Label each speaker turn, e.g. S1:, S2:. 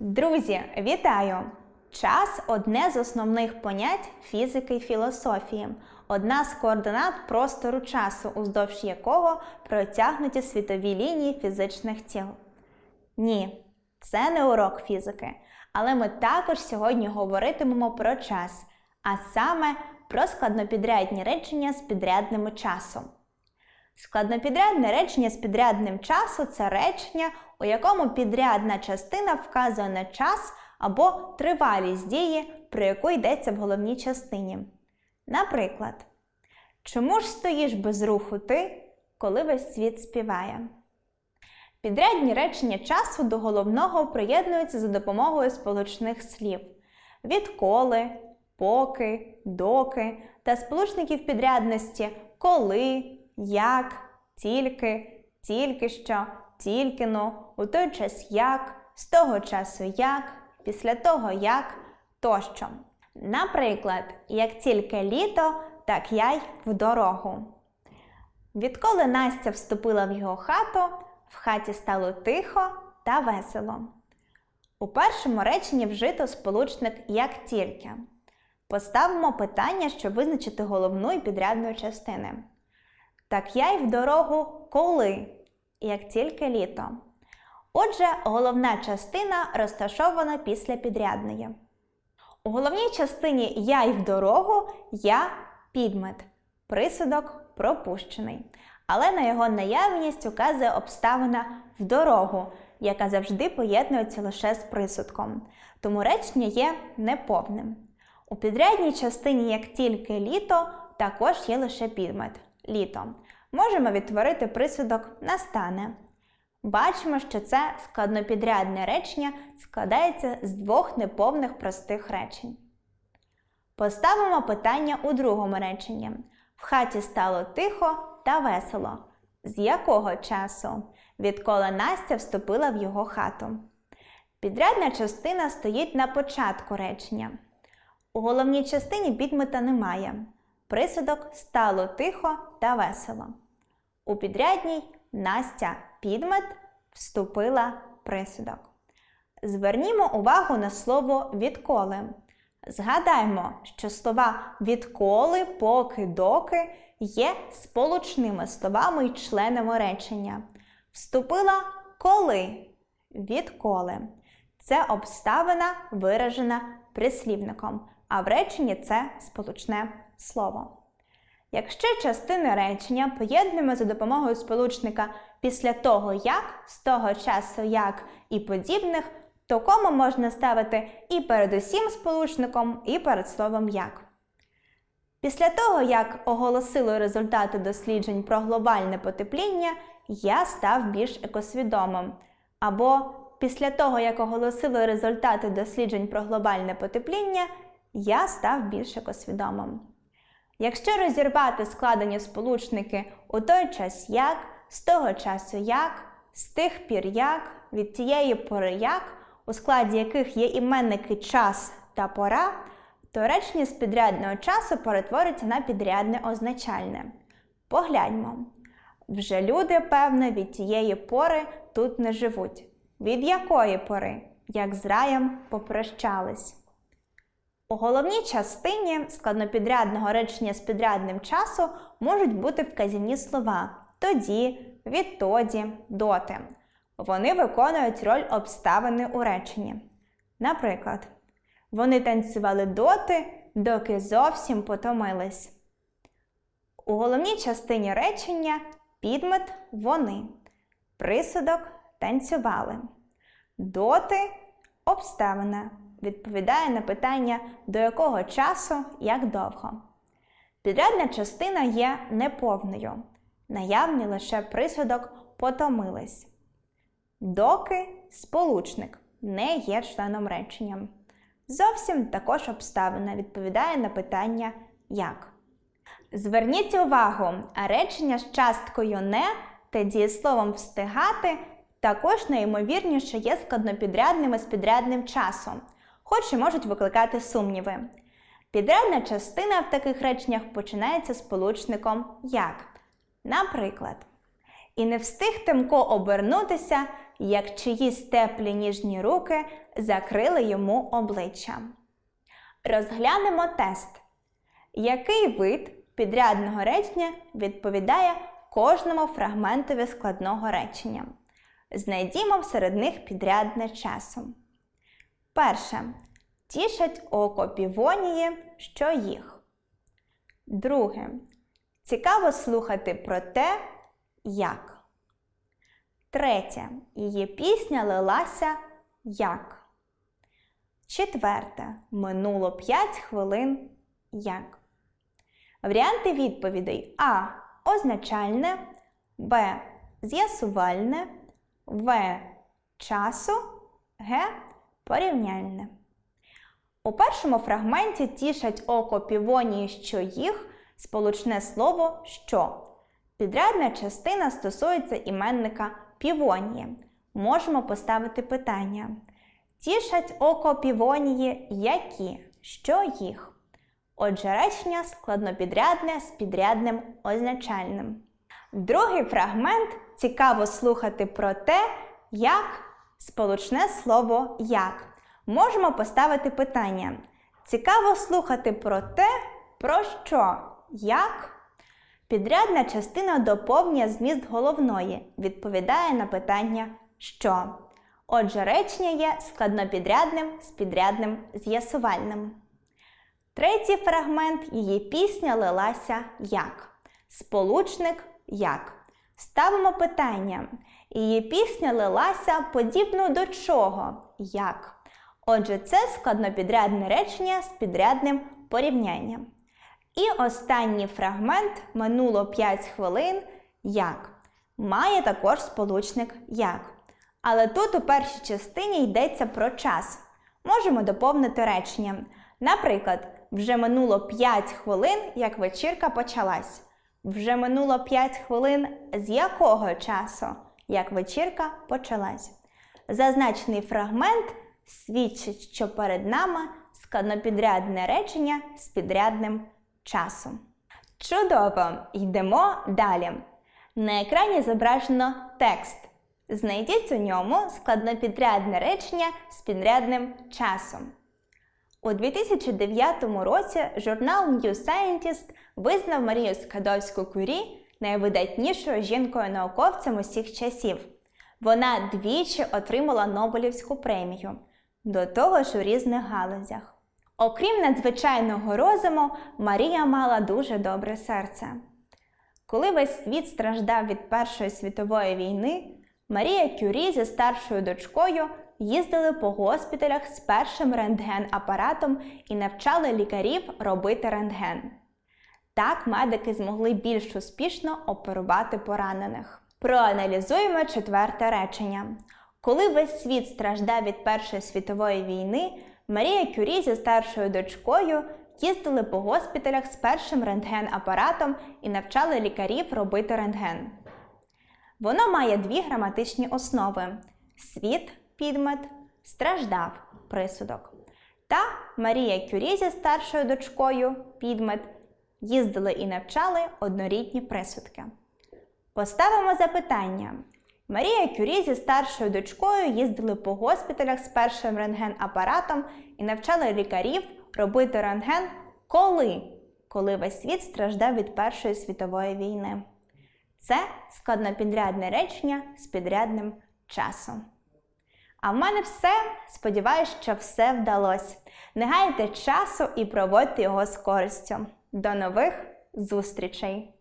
S1: Друзі, вітаю! Час одне з основних понять фізики і філософії, одна з координат простору часу, уздовж якого протягнуті світові лінії фізичних тіл. Ні, це не урок фізики, але ми також сьогодні говоритимемо про час, а саме про складнопідрядні речення з підрядними часом. Складнопідрядне речення з підрядним часу це речення, у якому підрядна частина вказує на час або тривалість дії, про яку йдеться в головній частині. Наприклад, чому ж стоїш без руху ти, коли весь світ співає? Підрядні речення часу до головного приєднуються за допомогою сполучних слів відколи, поки, доки та сполучників підрядності коли, як, тільки, тільки що, тільки но, у той час як, з того часу як, після того як тощо. Наприклад, як тільки літо, так я й в дорогу. Відколи Настя вступила в його хату, в хаті стало тихо та весело. У першому реченні вжито сполучник як тільки. Поставимо питання, щоб визначити головну і підрядну частини. Так я й в дорогу коли, як тільки літо. Отже, головна частина розташована після підрядної. У головній частині я й в дорогу я підмет, присудок пропущений. Але на його наявність указує обставина в дорогу, яка завжди поєднується лише з присудком. Тому речення є неповним. У підрядній частині, як тільки літо, також є лише підмет літо. Можемо відтворити присудок настане. Бачимо, що це складнопідрядне речення складається з двох неповних простих речень. Поставимо питання у другому реченні. В хаті стало тихо та весело. З якого часу? Відколи Настя вступила в його хату. Підрядна частина стоїть на початку речення. У головній частині підмета немає. Присудок стало тихо та весело. У підрядній Настя підмет вступила присудок. Звернімо увагу на слово відколи. Згадаймо, що слова відколи, поки, доки є сполучними словами й членами речення. Вступила коли, відколи. Це обставина виражена прислівником, а в реченні це сполучне слово. Якщо частини речення поєднуємо за допомогою сполучника після того як, з того часу як і подібних, то кому можна ставити і перед усім сполучником, і перед словом як. Після того, як оголосили результати досліджень про глобальне потепління, я став більш екосвідомим. Або після того, як оголосили результати досліджень про глобальне потепління, я став більш екосвідомим. Якщо розірвати складені сполучники у той час як, з того часу як, з тих пір як, від тієї пори як, у складі яких є іменники час та пора, то речення з підрядного часу перетвориться на підрядне означальне. Погляньмо. Вже люди, певно, від тієї пори тут не живуть. Від якої пори, як з раєм попрощались? У головній частині складнопідрядного речення з підрядним часу можуть бути вказівні слова тоді, відтоді, доти. Вони виконують роль обставини у реченні. Наприклад, вони танцювали доти, доки зовсім потомились. У головній частині речення підмет вони, присудок танцювали, доти обставина відповідає на питання до якого часу, як довго. Підрядна частина є неповною, наявний лише присудок потомились. Доки сполучник не є членом речення. Зовсім також обставина відповідає на питання як. Зверніть увагу, речення з часткою не та дієсловом встигати також найімовірніше є складнопідрядними з підрядним часом, хоч і можуть викликати сумніви. Підрядна частина в таких реченнях починається сполучником як. Наприклад, і не встиг Тимко обернутися, як чиїсь теплі ніжні руки закрили йому обличчя. Розглянемо тест. Який вид підрядного речення відповідає кожному фрагментові складного речення? Знайдімо серед них підрядне часом. Перше. Тішать око півонії, що їх. Друге. Цікаво слухати про те, як. Третє. Її пісня лилася як. Четверте. Минуло 5 хвилин як. Варіанти відповідей А. Означальне, Б. З'ясувальне, В. Часу, Г. Порівняльне. У першому фрагменті тішать око півонії, що їх сполучне слово що. Підрядна частина стосується іменника півонії. Можемо поставити питання. Тішать око півонії які? Що їх? Отже, речення складнопідрядне з підрядним означальним. Другий фрагмент цікаво слухати про те, як сполучне слово як. Можемо поставити питання. Цікаво слухати про те, про що, як. Підрядна частина доповнює зміст головної, відповідає на питання що. Отже, речення є складнопідрядним з підрядним з'ясувальним. Третій фрагмент її пісня лилася як. Сполучник як. Ставимо питання. Її пісня лилася подібно до чого? Як. Отже, це складнопідрядне речення з підрядним порівнянням. І останній фрагмент минуло 5 хвилин як. Має також сполучник як. Але тут у першій частині йдеться про час. Можемо доповнити речення. Наприклад, вже минуло 5 хвилин, як вечірка почалась. Вже минуло 5 хвилин з якого часу, як вечірка почалась. Зазначений фрагмент свідчить, що перед нами складнопідрядне речення з підрядним часом. Чудово! Йдемо далі. На екрані зображено текст. Знайдіть у ньому складнопідрядне речення з підрядним часом. У 2009 році журнал New Scientist визнав Марію Скадовську Курі найвидатнішою жінкою-науковцем усіх часів. Вона двічі отримала Нобелівську премію, до того ж у різних галузях. Окрім надзвичайного розуму, Марія мала дуже добре серце. Коли весь світ страждав від Першої світової війни, Марія Кюрі зі старшою дочкою їздили по госпіталях з першим рентген-апаратом і навчали лікарів робити рентген. Так медики змогли більш успішно оперувати поранених. Проаналізуємо четверте речення. Коли весь світ страждав від Першої світової війни, Марія Кюрі зі старшою дочкою їздили по госпіталях з першим рентген-апаратом і навчали лікарів робити рентген. Воно має дві граматичні основи: світ, підмет, страждав присудок. Та Марія Кюрі зі старшою дочкою підмет їздили і навчали однорідні присудки. Поставимо запитання. Марія Кюрі зі старшою дочкою їздили по госпіталях з першим рентген-апаратом і навчали лікарів робити рентген коли? Коли весь світ страждав від Першої світової війни. Це складнопідрядне речення з підрядним часом. А в мене все. Сподіваюсь, що все вдалося. Не гайте часу і проводьте його з користю. До нових зустрічей!